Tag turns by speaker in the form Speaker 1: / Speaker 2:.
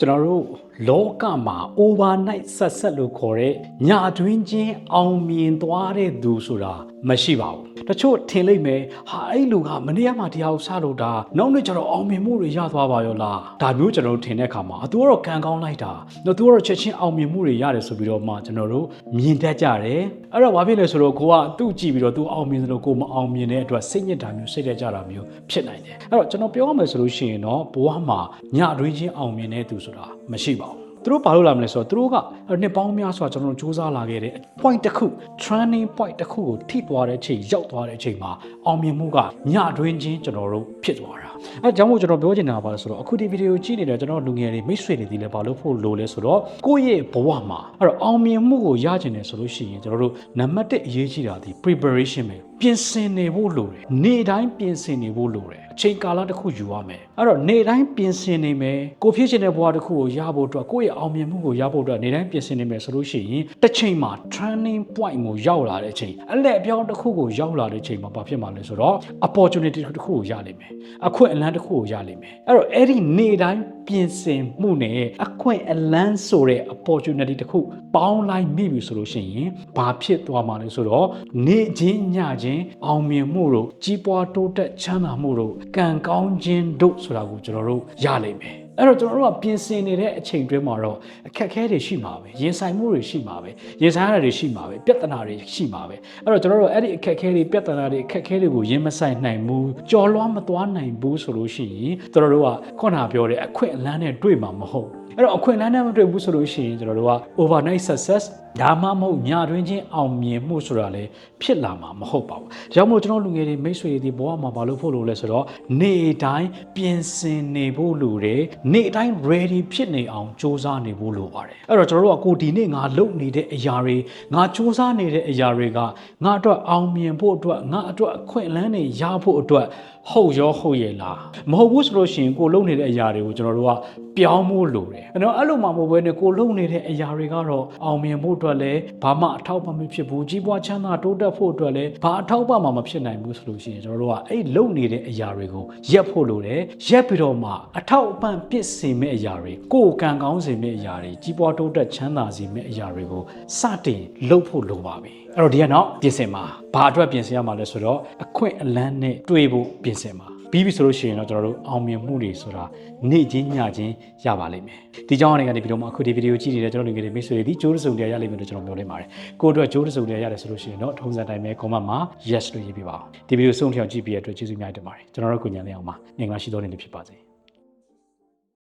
Speaker 1: ကျွန်တော်တို့လောကမှာ overnight success လို့ခေါ်တဲ့ညအတွင်းချင်းအောင်မြင်သွားတဲ့သူဆိုတာမရှိပါဘူးတချို့ထင်လိုက်မယ်ဟာအဲ့လူကမနေ့ကမှတရားကိုစလို့တာနောက်နေ့ကျတော့အောင်မြင်မှုတွေရသွားပါရောလားဒါမျိုးကျွန်တော်တို့ထင်တဲ့အခါမှာအတူကတော့ကံကောင်းလိုက်တာတော့သူကတော့ချက်ချင်းအောင်မြင်မှုတွေရတယ်ဆိုပြီးတော့မှကျွန်တော်တို့မြင်တတ်ကြတယ် အဲ့တော့ဘာဖြစ်လဲဆိုတော့ကိုကသူ့ကြည့်ပြီးတော့သူအောင်မြင်တယ်လို့ကိုမအောင်မြင်တဲ့အတွက်စိတ်ညစ်တာမျိုးစိတ်တက်ကြတာမျိုးဖြစ်နိုင်တယ်အဲ့တော့ကျွန်တော်ပြောရမယ်ဆိုလို့ရှိရင်တော့ဘဝမှာညအတွင်းချင်းအောင်မြင်တဲ့သူဆိုတာမရှိပါဘူး သူတို့ဘာလို့လာမလဲဆိုတော့သူတို့ကနှစ်ပေါင်းများစွာကျွန်တော်တို့စူးစမ်းလာခဲ့တဲ့ point တစ်ခု training point တစ်ခုကိုထိသွားတဲ့အချိန်ရောက်သွားတဲ့အချိန်မှာအောင်မြင်မှုကညအတွင်းချင်းကျွန်တော်တို့ဖြစ်သွားတာအဲကြောင့်မို့ကျွန်တော်ပြောချင်တာကဘာလဲဆိုတော့အခုဒီဗီဒီယိုကြည့်နေတဲ့ကျွန်တော်လူငယ်တွေမိတ်ဆွေတွေဒီလည်းဘာလို့ဖို့လိုလဲဆိုတော့ကိုယ့်ရဲ့ဘဝမှာအဲ့တော့အောင်မြင်မှုကိုရချင်တယ်ဆိုလို့ရှိရင်ကျွန်တော်တို့နံပါတ်1အရေးကြီးတာဒီ preparation ပဲ ပြင်ဆင်နေဖို့လိုတယ်နေ့တိုင်းပြင်ဆင်နေဖို့လိုတယ်အချိန်ကာလတစ်ခုယူရမယ်အဲ့တော့နေ့တိုင်းပြင်ဆင်နေမယ်ကိုဖြစ်ချင်တဲ့ဘဝတစ်ခုကိုရဖို့အတွက်ကိုယ့်ရဲ့အောင်မြင်မှုကိုရဖို့အတွက်နေ့တိုင်းပြင်ဆင်နေမယ်ဆိုလို့ရှိရင်တစ်ချိန်မှာ turning point ကိုရောက်လာတဲ့အချိန်အလက်အပြောင်းတစ်ခုကိုရောက်လာတဲ့အချိန်မှာဘာဖြစ်မှာလဲဆိုတော့ opportunity တစ်ခုကိုရလိမ့်မယ်အခွင့်အလမ်းတစ်ခုကိုရလိမ့်မယ်အဲ့တော့အဲ့ဒီနေ့တိုင်းပြင်ဆင်မှုနဲ့အခွင့်အလမ်းဆိုတဲ့ opportunity တစ်ခုပေါင်းလိုက်မိပြီဆိုလို့ရှိရင်ဘာဖြစ်သွားမှာလဲဆိုတော့နေ့ချင်းညချင်းအောင်မြင်မှုတို့ကြီးပွားတိုးတက်ချမ်းသာမှုတို့ကံကောင်းခြင်းတို့ဆိုတာကိုကျွန်တော်တို့ရလိမ့်မယ် အဲ့တော့ကျွန်တော်တို့ကပြင်ဆင်နေတဲ့အချိန်တွင်းမှာတော့အခက်အခဲတွေရှိမှာပဲရင်ဆိုင်မှုတွေရှိမှာပဲရင်ဆိုင်ရတာတွေရှိမှာပဲပြဿနာတွေရှိမှာပဲအဲ့တော့ကျွန်တော်တို့အဲ့ဒီအခက်အခဲတွေပြဿနာတွေအခက်အခဲတွေကိုရင်မဆိုင်နိုင်ဘူးကြော်လွှားမသွားနိုင်ဘူးဆိုလို့ရှိရင်ကျွန်တော်တို့ကခုနပြောတဲ့အခွင့်အလမ်းနဲ့တွေ့မှာမဟုတ်ဘူးအဲ့တော့အခွင့်အလမ်းနဲ့မတွေ့ဘူးဆိုလို့ရှိရင်ကျွန်တော်တို့က overnight success ဒါမှမဟုတ်ညတွင်းချင်းအောင်မြင်မှုဆိုတာလည်းဖြစ်လာမှာမဟုတ်ပါဘူး။ဒါကြောင့်မို့ကျွန်တော်လူငယ်တွေမိတ်ဆွေတွေဒီဘဝမှာဘာလို့ဖို့လို့လဲဆိုတော့နေ့တိုင်းပြင်ဆင်နေဖို့လိုတယ်။နေ့တိုင်း ready ဖြစ်နေအောင်စူးစမ်းနေဖို့လိုပါတယ်အဲ့တော့ကျွန်တော်တို့ကကိုဒီနေ့ငါလုပ်နေတဲ့အရာတွေငါစူးစမ်းနေတဲ့အရာတွေကငါအတွက်အောင်မြင်ဖို့အတွက်ငါအတွက်အခွင့်အလမ်းတွေရဖို့အတွက်ဟုတ်ရောဟုတ်ရဲ့လားမဟုတ်ဘူးဆိုလို့ရှိရင်ကိုလုံနေတဲ့အရာတွေကိုကျွန်တော်တို့ကပြောင်းဖို့လိုတယ်အဲ့တော့အဲ့လိုမှမဟုတ်ဘဲနဲ့ကိုလုံနေတဲ့အရာတွေကတော့အောင်မြင်ဖို့အတွက်လည်းဘာမှအထောက်ပံ့မဖြစ်ဘူးကြီးပွားချမ်းသာတိုးတက်ဖို့အတွက်လည်းဘာအထောက်ပံ့မှမဖြစ်နိုင်ဘူးဆိုလို့ရှိရင်ကျွန်တော်တို့ကအဲ့လုံနေတဲ့အရာတွေကိုရက်ဖို့လိုတယ်ရက်ပြီးတော့မှအထောက်အပံ့ပစ်စေမယ့်အရာတွေကိုယ်ကံကောင်းစေမယ့်အရာတွေကြီးပွားတိုးတက်ချမ်းသာစေမယ့်အရာတွေကိုစတင်လုပ်ဖို့လိုပါပြီအဲ့တော့ဒီကနောက်ပြင်ဆင်မှာဘာအတွက်ပြင်ဆင်ရမှာလဲဆိုတော့အခွင့်အလန်းနဲ့တွေ့ဖို့ပြင်ဆင်မှာပြီးပြီဆိုလို့ရှိရင်တော့ကျွန်တော်တို့အောင်မြင်မှုတွေဆိုတာနေ့ချင်းညချင်းရပါလိမ့်မယ်ဒီကြောင့်အနေနဲ့ဒီဗီဒီယိုမှာအခုဒီဗီဒီယိုကြည့်နေတဲ့ကျွန်တော်တို့ငယ်တွေမိတ်ဆွေတွေဒီကြိုးတစုံတရားရလိမ့်မယ်လို့ကျွန်တော်ပြောလိုက်ပါတယ်ကိုယ့်အတွက်ကြိုးတစုံတရားရတယ်ဆိုလို့ရှိရင်တော့ထုံးစံတိုင်းပဲ comment မှာ yes လို့ရေးပြပါအောင်ဒီဗီဒီယိုဆုံးဖြောင်ကြည့်ပြီးရတဲ့အတွက်ကျေးဇူးများတင်ပါတယ်ကျွန်တော်တို့ကိုညံလေးအောင်ပါငင်္ဂလာရှိသောနေ့လေးဖြစ်ပါစေ